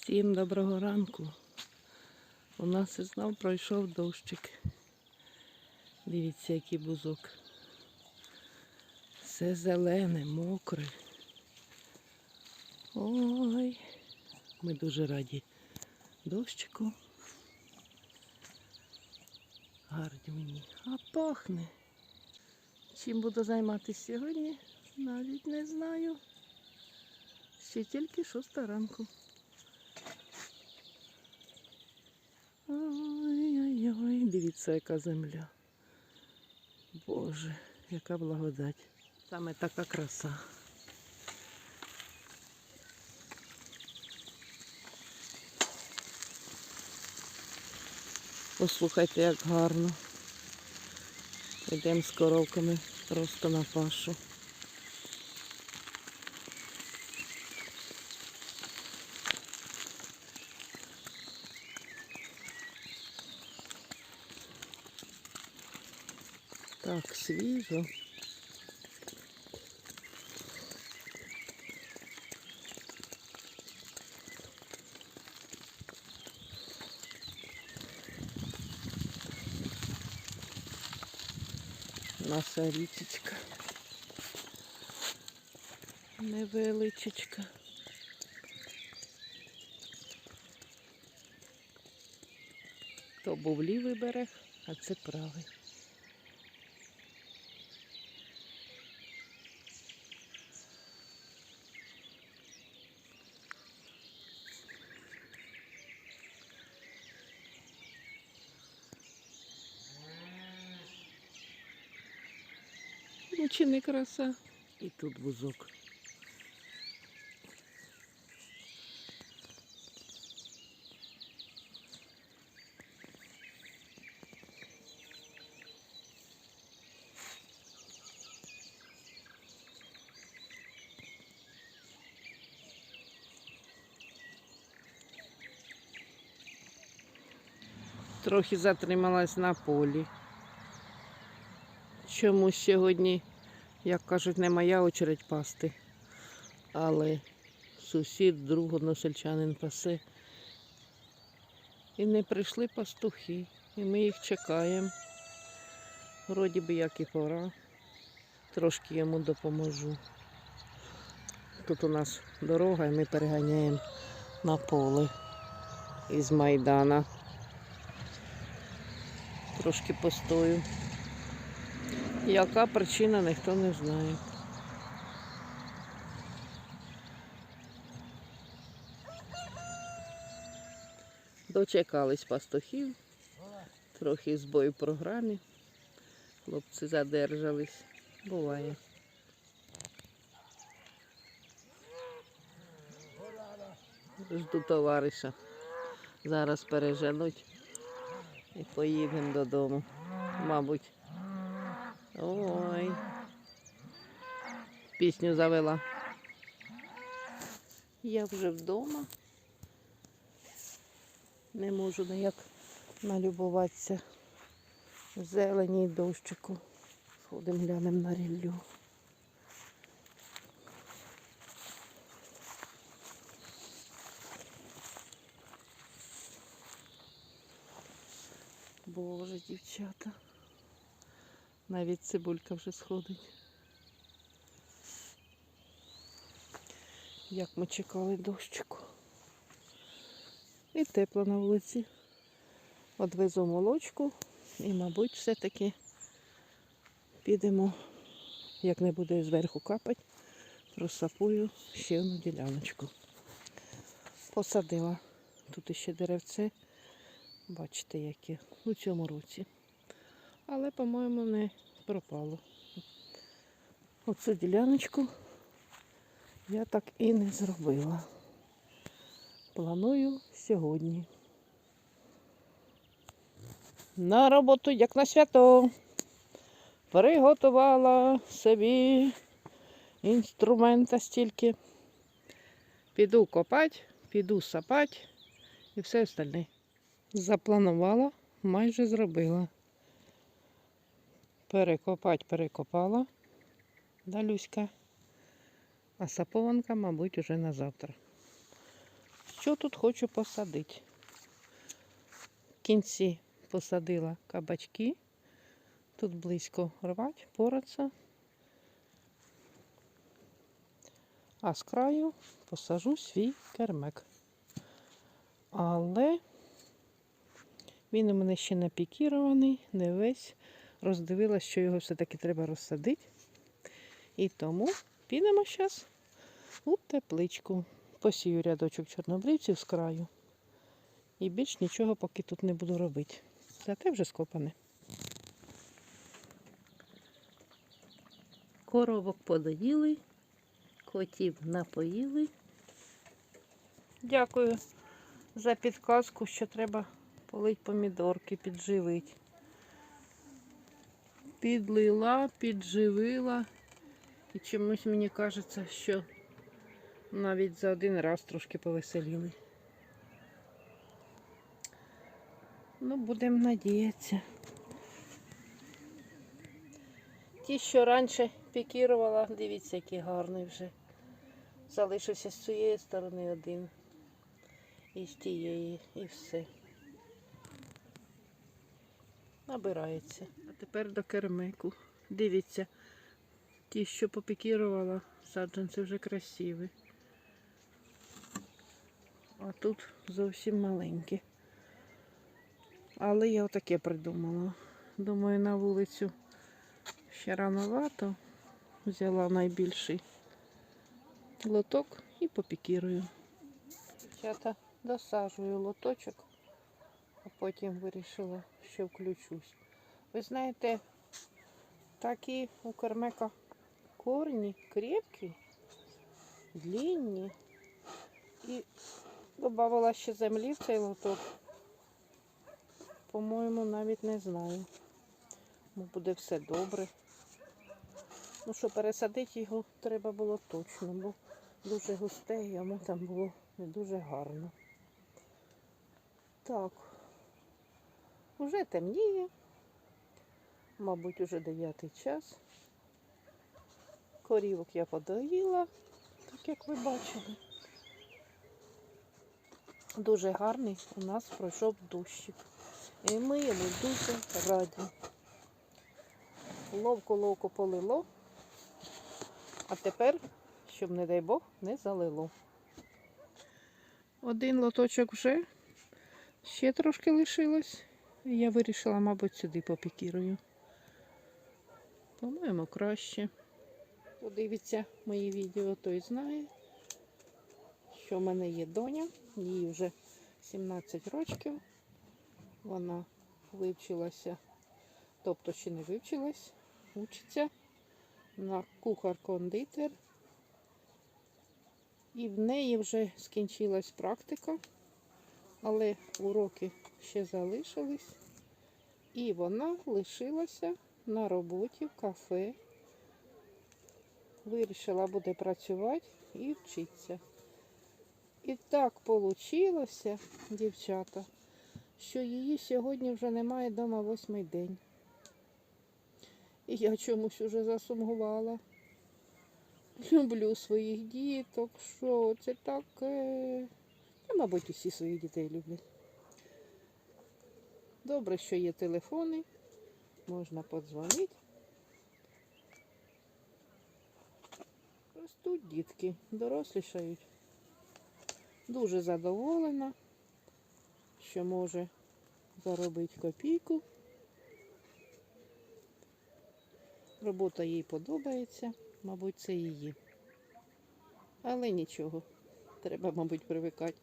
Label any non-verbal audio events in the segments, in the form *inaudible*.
Всім доброго ранку. У нас і знов пройшов дощик. Дивіться, який бузок. Все зелене, мокре. Ой, ми дуже раді дощику. Гарні мені. А пахне. Чим буду займатися сьогодні, навіть не знаю. Ще тільки шоста ранку. Ой-ой-ой, дивіться, яка земля. Боже, яка благодать. Саме така краса. Послухайте, як гарно. Йдемо з коровками просто на пашу. Так, свіжо. Наша річечка. Невеличечка. То був лівий берег, а це правий. Чи не краса? І тут вузок. Трохи затрималась на полі. Чому сьогодні, як кажуть, не моя очередь пасти, але сусід, друг, односельчанин пасе. І не прийшли пастухи, і ми їх чекаємо. Вроді би як і пора. Трошки йому допоможу. Тут у нас дорога, і ми переганяємо на поле із Майдана. Трошки постою. Яка причина, ніхто не знає. Дочекались пастухів, трохи збой в програмі. Хлопці задержались. Буває. Жду товариша. Зараз переженуть і поїдемо додому. Мабуть. Ой. Пісню завела. Я вже вдома. Не можу ніяк налюбуватися зелені й дощику. Сходимо глянемо на ріллю. Боже, дівчата. Навіть цибулька вже сходить. Як ми чекали дощику. І тепло на вулиці. Одвезу молочку і, мабуть, все-таки підемо, як не буде зверху капати, просапую ще одну діляночку. Посадила. Тут іще деревце. Бачите, яке у цьому році. Але, по-моєму, не пропало. Оцю діляночку я так і не зробила. Планую сьогодні. На роботу, як на свято, приготувала собі інструмента стільки. Піду копати, піду сапати і все остальне. Запланувала, майже зробила. Перекопати перекопала Далюська. А сапованка, мабуть, уже на завтра. Що тут хочу посадити? В кінці посадила кабачки. Тут близько рвать, пораться. А з краю посажу свій кермек. Але він у мене ще не пікірований, не весь. Роздивилась, що його все-таки треба розсадити. І тому підемо зараз у тепличку. Посію рядочок чорнобривців з краю. І більш нічого поки тут не буду робити. Зате вже скопане. Коровок подоїли, котів напоїли. Дякую за підказку, що треба полить помідорки, підживити. Підлила, підживила. І чомусь мені кажеться, що навіть за один раз трошки повеселіли. Ну, будемо надіятися. Ті, що раніше пікірувала, дивіться, який гарний вже. Залишився з цієї сторони один. І з тієї, і все. Набирається. А тепер до кермику. Дивіться, ті, що попікірувала, саджанці вже красиві. А тут зовсім маленькі. Але я отаке придумала. Думаю, на вулицю ще рановато. Взяла найбільший лоток і попікірую. Дівчата, досаджую лоточок, а потім вирішила, що включусь. Ви знаєте, такі у кермека корні крепкі, длинні. І додавала ще землі в цей лоток. По-моєму, навіть не знаю. Бо буде все добре. Ну що, пересадити його треба було точно, бо дуже густе, йому там було не дуже гарно. Так, вже темніє. Мабуть, уже 9 час. Корівок я подоїла, так як ви бачили. Дуже гарний у нас пройшов дощик. І ми йому дуже раді. Ловко-ловко полило, а тепер, щоб, не дай Бог, не залило. Один лоточок вже, ще трошки лишилось. Я вирішила, мабуть, сюди попікірую. По-моєму, краще. Подивіться мої відео, той знає, що в мене є доня, їй вже 17 років. Вона вивчилася, тобто ще не вивчилась, учиться на кухар-кондитер. І в неї вже скінчилась практика, але уроки ще залишились. І вона лишилася на роботі в кафе. Вирішила буде працювати і вчитися. І так вийшло, дівчата, що її сьогодні вже немає вдома восьмий день. І я чомусь уже засумувала. Люблю своїх діток, що це таке. Я, мабуть, усі своїх дітей люблять. Добре, що є телефони, можна подзвонити. Ростуть дітки, дорослішають. Дуже задоволена, що може заробити копійку. Робота їй подобається, мабуть, це її. Але нічого, треба, мабуть, привикати.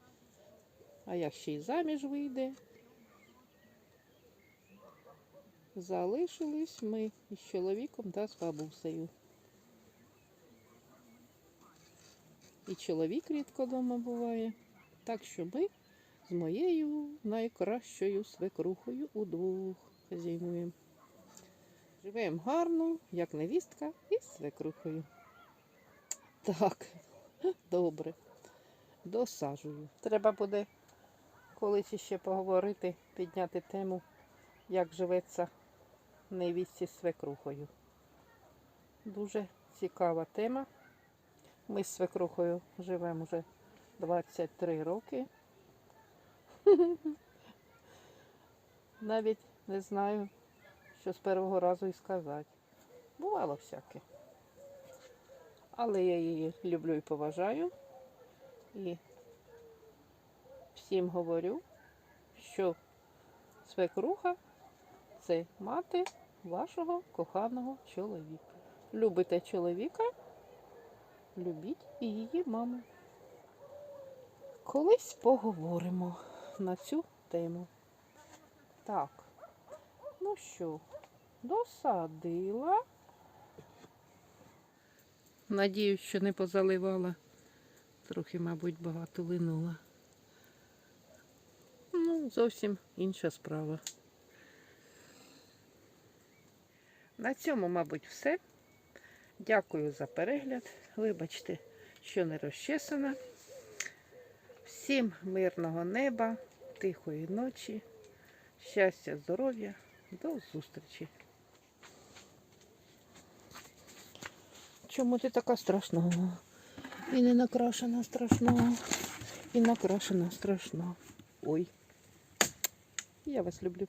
А як ще й заміж вийде, залишились ми із чоловіком та з бабусею. І чоловік рідко вдома буває. Так що ми з моєю найкращою свекрухою удвох хазяйнуємо. Живемо гарно, як невістка, із свекрухою. Так, *laughs* добре. Досаджую. Треба буде колись іще поговорити, підняти тему, як живеться невістці з свекрухою. Дуже цікава тема. Ми з свекрухою живемо вже 23 роки. *laughs* Навіть не знаю, що з першого разу і сказати. Бувало всяке. Але я її люблю і поважаю. І всім говорю, що свекруха це мати вашого коханого чоловіка. Любите чоловіка, любіть і її маму. Колись поговоримо на цю тему. Так, ну що, досадила. Надіюсь, що не позаливала. Трохи, мабуть, багато линула. Ну, зовсім інша справа. На цьому, мабуть, все. Дякую за перегляд. Вибачте, що не розчесана. Всім мирного неба, тихої ночі, щастя, здоров'я. До зустрічі. Чому ти така страшна? І не накрашена страшно. І накрашена страшно. Ой. Я вас люблю.